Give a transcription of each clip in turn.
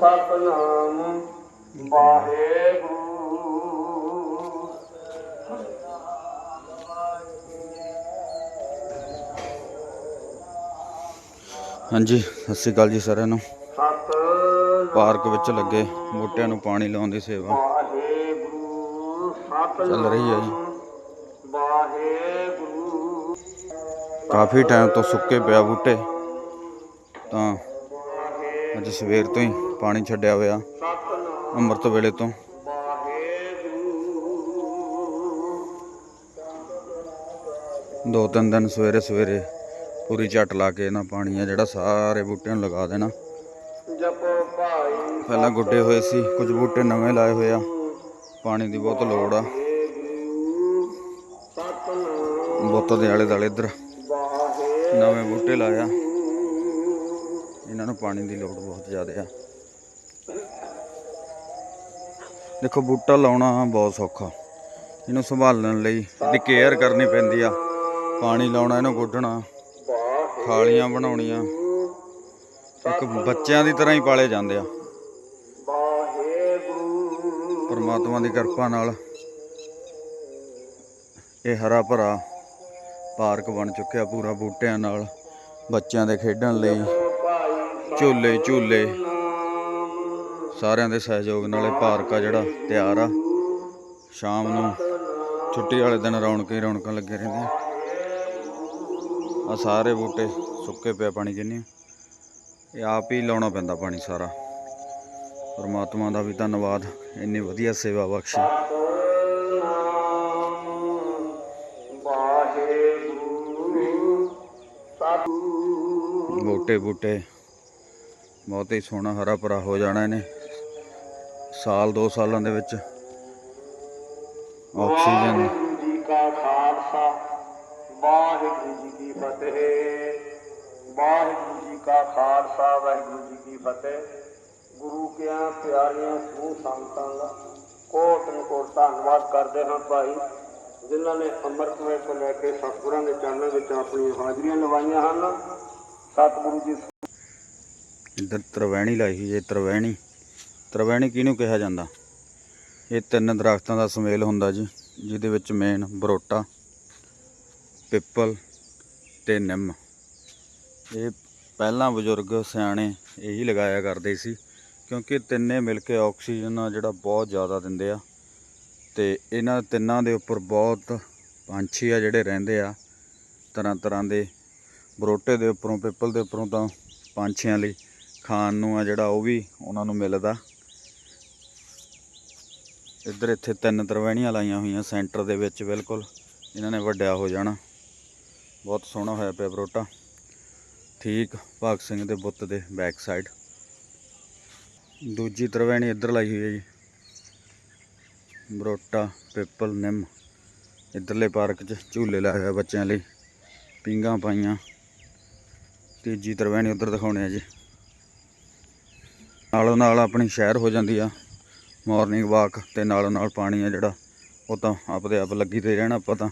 ਸਤਨਾਮ। ਵਾਹਿਗੁਰੂ। ਹਾਂਜੀ ਸਤਿ ਸ਼੍ਰੀ ਅਕਾਲ ਜੀ ਸਾਰਿਆਂ ਨੂੰ। ਸਤ ਪਾਰਕ ਵਿੱਚ ਲੱਗੇ ਬੂਟਿਆਂ ਨੂੰ ਪਾਣੀ ਲਾਉਣ ਦੀ ਸੇਵਾ। ਚੱਲ ਰਹੀ ਹੈ ਜੀ। ਕਾਫੀ ਟਾਈਮ ਤੋਂ ਸੁੱਕੇ ਪਿਆ ਬੂਟੇ ਤਾਂ ਅੱਜ ਸਵੇਰ ਤੋਂ ਹੀ ਪਾਣੀ ਛੱਡਿਆ ਹੋਇਆ ਅੰਮ੍ਰਿਤ ਵੇਲੇ ਤੋਂ। ਦੋ ਤਿੰਨ ਦਿਨ ਸਵੇਰੇ ਸਵੇਰੇ ਪੂਰੀ ਝੱਟ ਲਾ ਕੇ ਨਾ ਪਾਣੀ ਆ, ਜਿਹੜਾ ਸਾਰੇ ਬੂਟਿਆਂ ਨੂੰ ਲਗਾ ਦੇਣਾ। ਪਹਿਲਾਂ ਗੁੱਡੇ ਹੋਏ ਸੀ, ਕੁਝ ਬੂਟੇ ਨਵੇਂ ਲਾਏ ਹੋਏ ਆ, ਪਾਣੀ ਦੀ ਬਹੁਤ ਲੋੜ ਆ। ਵਾਹਿਗੁਰੂ ਬੁੱਤ ਦੇ ਆਲੇ ਦੁਆਲੇ ਇੱਧਰ ਨਵੇਂ ਬੂਟੇ ਲਾਇਆ ਇਹਨਾਂ ਨੂੰ ਪਾਣੀ ਦੀ ਲੋੜ ਬਹੁਤ ਜ਼ਿਆਦਾ ਆ। ਦੇਖੋ, ਬੂਟਾ ਲਾਉਣਾ ਬਹੁਤ ਸੌਖਾ। ਇਹਨੂੰ ਸੰਭਾਲਣ ਲਈ ਇਹਦੀ ਕੇਅਰ ਕਰਨੀ ਪੈਂਦੀ ਆ। ਪਾਣੀ ਲਾਉਣਾ, ਇਹਨੂੰ ਗੁੱਡਣਾ ਖਾਲੀਆਂ ਬਣਾਉਣੀਆਂ। ਇੱਕ ਬੱਚਿਆਂ ਦੀ ਤਰ੍ਹਾਂ ਹੀ ਪਾਲੇ ਜਾਂਦੇ ਆ। ਪਰਮਾਤਮਾ ਦੀ ਕਿਰਪਾ ਨਾਲ ਇਹ ਹਰਾ ਭਰਾ ਪਾਰਕ ਬਣ ਚੁੱਕਿਆ ਪੂਰਾ ਬੂਟਿਆਂ ਨਾਲ ਬੱਚਿਆਂ ਦੇ ਖੇਡਣ ਲਈ। ਝੂਲੇ ਝੂਲੇ। ਸਾਰਿਆਂ ਦੇ ਸਹਿਯੋਗ ਨਾਲ ਇਹ ਪਾਰਕ ਆ ਜਿਹੜਾ ਤਿਆਰ ਆ। ਸ਼ਾਮ ਨੂੰ ਛੁੱਟੀ ਵਾਲੇ ਦਿਨ ਰੌਣਕਾਂ ਹੀ ਰੌਣਕਾਂ ਲੱਗੇ ਰਹਿੰਦੀਆਂ। ਆ ਸਾਰੇ ਬੂਟੇ ਸੁੱਕੇ ਪਿਆ ਪਾਣੀ ਕਿੰਨੇ ਇਹ ਆਪ ਹੀ ਲਾਉਣਾ ਪੈਂਦਾ ਪਾਣੀ ਸਾਰਾ। ਪਰਮਾਤਮਾ ਦਾ ਵੀ ਧੰਨਵਾਦ। ਇੰਨੀ ਵਧੀਆ ਸੇਵਾ ਬਖਸ਼ੀ। ਬੂਟੇ ਬੂਟੇ। ਬਹੁਤ ਹੀ ਸੋਹਣਾ ਹਰਾ ਭਰਾ ਹੋ ਜਾਣਾ ਇਹਨੇ। ਸਾਲ, ਦੋ ਸਾਲਾਂ ਦੇ ਵਿੱਚ। ਆਕਸੀਜਨ। ਵਾਹਿਗੁਰੂ ਜੀ ਕਾ ਖਾਲਸਾ, ਵਾਹਿਗੁਰੂ ਜੀ ਕੀ ਫਤਿਹ। ਵਾਹਿਗੁਰੂ ਜੀ ਕਾ ਖਾਲਸਾ, ਵਾਹਿਗੁਰੂ ਜੀ ਕੀ ਫਤਿਹ। ਗੁਰੂ ਕਿਆਂ ਪਿਆਰੀਆਂ ਸੂ ਸੰਤਾਂ ਦਾ ਕੋਟ ਨੂੰ ਕੋਟ ਧੰਨਵਾਦ ਕਰਦੇ ਹਾਂ ਭਾਈ, ਜਿਨ੍ਹਾਂ ਨੇ ਅੰਮ੍ਰਿਤ ਵੇਲੇ ਤੋਂ ਲੈ ਕੇ ਸਤਿਗੁਰਾਂ ਦੇ ਚਰਨਾਂ ਵਿੱਚ ਆਪਣੀਆਂ ਹਾਜ਼ਰੀਆਂ ਲਵਾਈਆਂ ਹਨ। ਸਤਿਗੁਰੂ ਜੀ ਇੱਧਰ ਤਰਵੈਣੀ ਲਾਈ ਹੋਈ ਹੈ ਤਰਵੈਣੀ। ਤਰਵੈਣੀ ਕਿਹਨੂੰ ਕਿਹਾ ਜਾਂਦਾ? ਇਹ ਤਿੰਨ ਦਰਖਤਾਂ ਦਾ ਸੁਮੇਲ ਹੁੰਦਾ ਜੀ, ਜਿਹਦੇ ਵਿੱਚ ਮੇਨ ਬਰੋਟਾ, ਪਿੱਪਲ ਤੇ ਨਿੰਮ। ਇਹ ਪਹਿਲਾਂ ਬਜ਼ੁਰਗ ਸਿਆਣੇ ਇਹੀ ਲਗਾਇਆ ਕਰਦੇ ਸੀ, ਕਿਉਂਕਿ ਤਿੰਨੇ ਮਿਲ ਕੇ ਆਕਸੀਜਨ ਆ ਜਿਹੜਾ ਬਹੁਤ ਜ਼ਿਆਦਾ ਦਿੰਦੇ ਆ। ਤੇ ਇਹਨਾਂ ਤਿੰਨਾਂ ਦੇ ਉੱਪਰ ਬਹੁਤ ਪੰਛੀ ਆ ਜਿਹੜੇ ਰਹਿੰਦੇ ਆ ਤਰ੍ਹਾਂ ਤਰ੍ਹਾਂ ਦੇ। ਬਰੋਟੇ ਦੇ ਉੱਪਰੋਂ, ਪਿੱਪਲ ਦੇ ਉੱਪਰੋਂ ਤਾਂ ਪੰਛੀਆਂ ਲਈ ਖਾਣ ਨੂੰ ਆ ਜਿਹੜਾ ਉਹ ਵੀ ਉਹਨਾਂ ਨੂੰ ਮਿਲਦਾ। ਇੱਧਰ ਇੱਥੇ ਤਿੰਨ ਤਰਵੈਣੀਆਂ ਲਾਈਆਂ ਹੋਈਆਂ ਸੈਂਟਰ ਦੇ ਵਿੱਚ ਬਿਲਕੁਲ, ਇਹਨਾਂ ਨੇ ਵੱਡਿਆ ਹੋ ਜਾਣਾ। ਬਹੁਤ ਸੋਹਣਾ ਹੋਇਆ ਪਿਆ ਬਰੋਟਾ ਠੀਕ ਭਗਤ ਸਿੰਘ ਦੇ ਬੁੱਤ ਦੇ ਬੈਕ ਸਾਈਡ ਦੂਜੀ ਤਰਵੈਣੀ ਇੱਧਰ ਲਾਈ ਹੋਈ ਹੈ ਜੀ। ਬਰੋਟਾ ਪਿੱਪਲ, ਨਿੰਮ, ਇੱਧਰਲੇ ਪਾਰਕ 'ਚ ਝੂਲੇ ਲਾਏ ਹੋਏ ਬੱਚਿਆਂ ਲਈ। ਪਿੰਗਾਂ ਪਾਈਆਂ। ਤੀਜੀ ਤਰਵੈਣੀ ਉੱਧਰ ਦਿਖਾਉਣੇ ਆ ਜੀ। ਨਾਲੋਂ ਨਾਲ ਆਪਣੀ ਸ਼ਹਿਰ ਹੋ ਜਾਂਦੀ ਆ। ਮਾਰਨਿੰਗ ਵਾਕ ਤੇ ਨਾਲੋਂ ਨਾਲ ਪਾਣੀ ਆ ਜਿਹੜਾ, ਉਹ ਤਾਂ ਆਪਦੇ ਆਪ ਲੱਗੀ ਤੇ ਰਹਿਣਾ ਆਪਾਂ ਤਾਂ।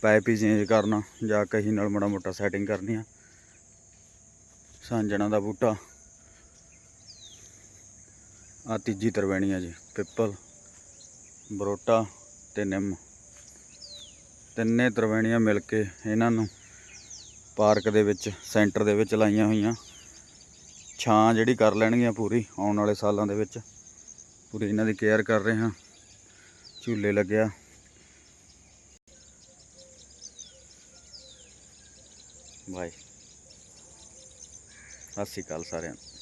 ਪਾਈਪ ਹੀ ਚੇਂਜ ਕਰਨਾ, ਜਾਂ ਕਹੀ ਨਾਲ ਮਾੜਾ ਮੋਟਾ ਸੈਟਿੰਗ ਕਰਨੀ ਆ। ਸਾਂਝਣਾ ਦਾ ਬੂਟਾ। ਆ ਤੀਜੀ ਤਰਵੈਣੀ ਆ ਜੀ, ਪਿੱਪਲ, ਬਰੋਟਾ ਤੇ ਨਿੰਮ। ਤਿੰਨੇ ਤਰਵੈਣੀਆਂ ਮਿਲ ਕੇ ਇਹਨਾਂ ਨੂੰ ਪਾਰਕ ਦੇ ਵਿੱਚ, ਸੈਂਟਰ ਦੇ ਵਿੱਚ ਲਾਈਆਂ ਹੋਈਆਂ। ਛਾਂ ਜਿਹੜੀ ਕਰ ਲੈਣਗੀਆਂ ਪੂਰੀ ਆਉਣ ਵਾਲੇ ਸਾਲਾਂ ਦੇ ਵਿੱਚ। ਪੂਰੀ ਇਹਨਾਂ ਦੀ ਕੇਅਰ ਕਰ ਰਹੇ ਹਾਂ। ਝੂਲੇ ਲੱਗਿਆ। ਬਾਈ ਸਤਿ ਸ਼੍ਰੀ ਅਕਾਲ ਸਾਰਿਆਂ ਨੂੰ।